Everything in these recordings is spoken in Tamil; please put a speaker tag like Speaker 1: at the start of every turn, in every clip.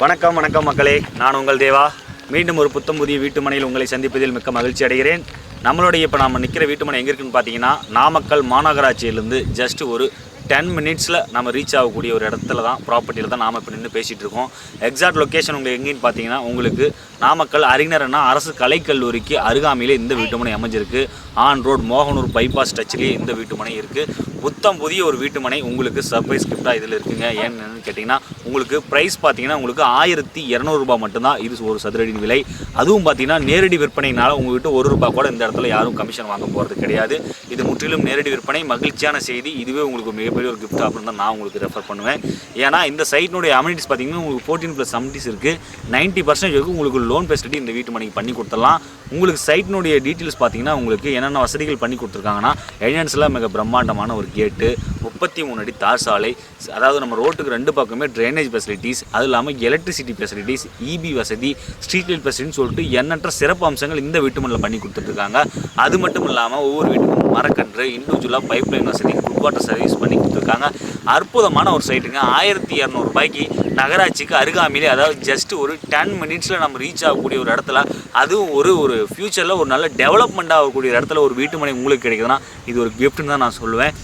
Speaker 1: வணக்கம் வணக்கம் மக்களே. நான் உங்கள் தேவா. மீண்டும் ஒரு புத்தம் புதிய வீட்டுமனையில் உங்களை சந்திப்பதில் மிக்க மகிழ்ச்சி அடைகிறேன். நம்மளுடைய இப்போ நம்ம நிற்கிற வீட்டுமனை எங்கே இருக்குன்னு பார்த்தீங்கன்னா நாமக்கல் மாநகராட்சியிலேருந்து ஜஸ்ட் ஒரு டென் மினிட்ஸில் நம்ம ரீச் ஆகக்கூடிய ஒரு இடத்துல தான் ப்ராப்பர்ட்டியில் தான் நாம் இப்போ நின்று பேசிகிட்டு இருக்கோம். எக்ஸாக்ட் லொக்கேஷன் உங்களுக்கு எங்கேன்னு பார்த்தீங்கன்னா உங்களுக்கு நாமக்கல் அறிஞர்னா அரசு கலைக்கல்லூரிக்கு அருகாமையிலே இந்த வீட்டுமனை அமைஞ்சிருக்கு. ஆன் ரோட் மோகனூர் பைபாஸ் டச்சிலேயே இந்த வீட்டுமனை இருக்குது புத்தம் புதிய ஒரு வீட்டுமனை உங்களுக்கு சர்ப்ரைஸ் கிஃப்டாக இதில் இருக்குங்க. ஏன்னு கேட்டிங்கன்னா உங்களுக்கு ப்ரைஸ் பார்த்தீங்கன்னா உங்களுக்கு ஆயிரத்தி இரநூறுபா மட்டும்தான். இது ஒரு சதுரடியின் விலை. அதுவும் பார்த்தீங்கன்னா நேரடி விற்பனைனால உங்கள்கிட்ட ஒரு ரூபாய் கூட இந்த இடத்துல யாரும் கமிஷன் வாங்க போகிறது கிடையாது. இது முற்றிலும் நேரடி விற்பனை. மகிழ்ச்சியான செய்தி. இதுவே உங்களுக்கு மிகப்பெரிய ஒரு கிஃப்ட் அப்படின்னு தான் நான் உங்களுக்கு ரெஃபர் பண்ணுவேன். ஏன்னா இந்த சைட்னுடைய அமினிட்டிஸ் பார்த்தீங்கன்னா உங்களுக்கு ஃபோர்டீன் ப்ளஸ் அமினிட்டிஸ் இருக்குது நைன்ட்டி பர்சன்டேஜ் வரைக்கும் உங்களுக்கு லோன் ஃபெசிலிட்டி இந்த வீட்டு மணிக்கு பண்ணி கொடுத்துடலாம். உங்களுக்கு சைட்டினுடைய டீட்டெயில்ஸ் பார்த்தீங்கன்னா உங்களுக்கு என்னென்ன வசதிகள் பண்ணி கொடுத்துருக்காங்கன்னா என்ட்ரன்ஸில் மிக பிரம்மாண்டமான ஒரு கேட்டு முப்பத்தி மூணு அடி தார் சாலை அதாவது நம்ம ரோட்டுக்கு ரெண்டு பக்கமே ட்ரைனேஜ் ஃபெசிலிட்டிஸ் அது இல்லாமல் எலக்ட்ரிசிட்டி ஃபெசிலிட்டிஸ் இபி வசதி ஸ்ட்ரீட் லைட் ஃபெசிலிட்டின்னு சொல்லிட்டு எண்ணற்ற சிறப்பு அம்சங்கள் இந்த வீட்டுமனில் பண்ணி கொடுத்துட்ருக்காங்க அது மட்டும் இல்லாமல் ஒவ்வொரு வீட்டுக்கும் மரக்கன்று இண்டிவிஜுவலாக பைப் லைன் வசதி குட் வாட்டர் சர்வீஸ் பண்ணி கொடுத்துருக்காங்க. அற்புதமான ஒரு சைட்டுங்க ஆயிரத்தி இரநூறுபாய்க்கு நகராட்சிக்கு அருகாமையிலே அதாவது ஜஸ்ட் ஒரு டென் மினிட்ஸில் நம்ம ரீச் ஆகக்கூடிய ஒரு இடத்துல அதுவும் ஒரு ஒரு ஃப்யூச்சரில் ஒரு நல்ல டெவலப்மெண்ட் ஆகக்கூடிய இடத்துல ஒரு வீட்டு மனை உங்களுக்கு கிடைக்குதுன்னா இது ஒரு கிஃப்ட்னு தான் நான் சொல்லுவேன்.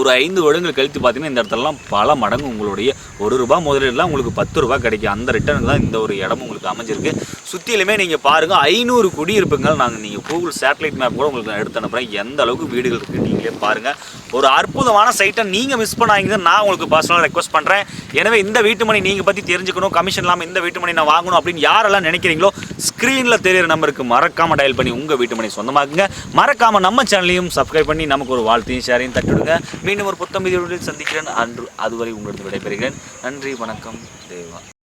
Speaker 1: ஒரு ஐந்து வருடங்கள் கழித்து பார்த்தீங்கன்னா இந்த இடத்துலலாம் பல மடங்கு உங்களுடைய ஒரு ரூபா முதலீடுலாம் உங்களுக்கு பத்து ரூபா கிடைக்கும். அந்த ரிட்டர்னுக்கு தான் இந்த ஒரு இடம் உங்களுக்கு அமைஞ்சிருக்கு. சுற்றிலுமே நீங்கள் பாருங்கள் ஐநூறு குடியிருப்புங்கள் நாங்கள் நீங்கள் கூகுள் சேட்டலைட் மேப் கூட உங்களுக்கு நான் எடுத்து அனுப்புகிறேன் எந்த அளவுக்கு வீடுகள் இருக்குது நீங்களே பாருங்கள் ஒரு அற்புதமான சைட்டை நீங்கள் மிஸ் பண்ணாங்கன்னு நான் உங்களுக்கு பர்சனலாக ரெக்வஸ்ட் பண்ணுறேன் எனவே இந்த வீட்டு மணி நீங்கள் பற்றி தெரிஞ்சுக்கணும். கமிஷன் இல்லாமல் இந்த வீட்டு மணி நான் வாங்கணும் அப்படின்னு யாரெல்லாம் நினைக்கிறீங்களோ ஸ்க்ரீனில் தெரியிற நம்பருக்கு மறக்காமல் டயல் பண்ணி உங்கள் வீட்டு மணி சொந்தமாக்குங்க. மறக்காமல் நம்ம சேனலையும் சப்ஸ்கிரைப் பண்ணி நமக்கு ஒரு வாழ்த்தையும் ஷேரையும் தட்டுடுங்க மீண்டும் ஒரு புத்தம் இதில் சந்திக்கிறேன். அன்று அதுவரை உங்களுக்கு விடைபெறுகிறேன். நன்றி வணக்கம் தேவா.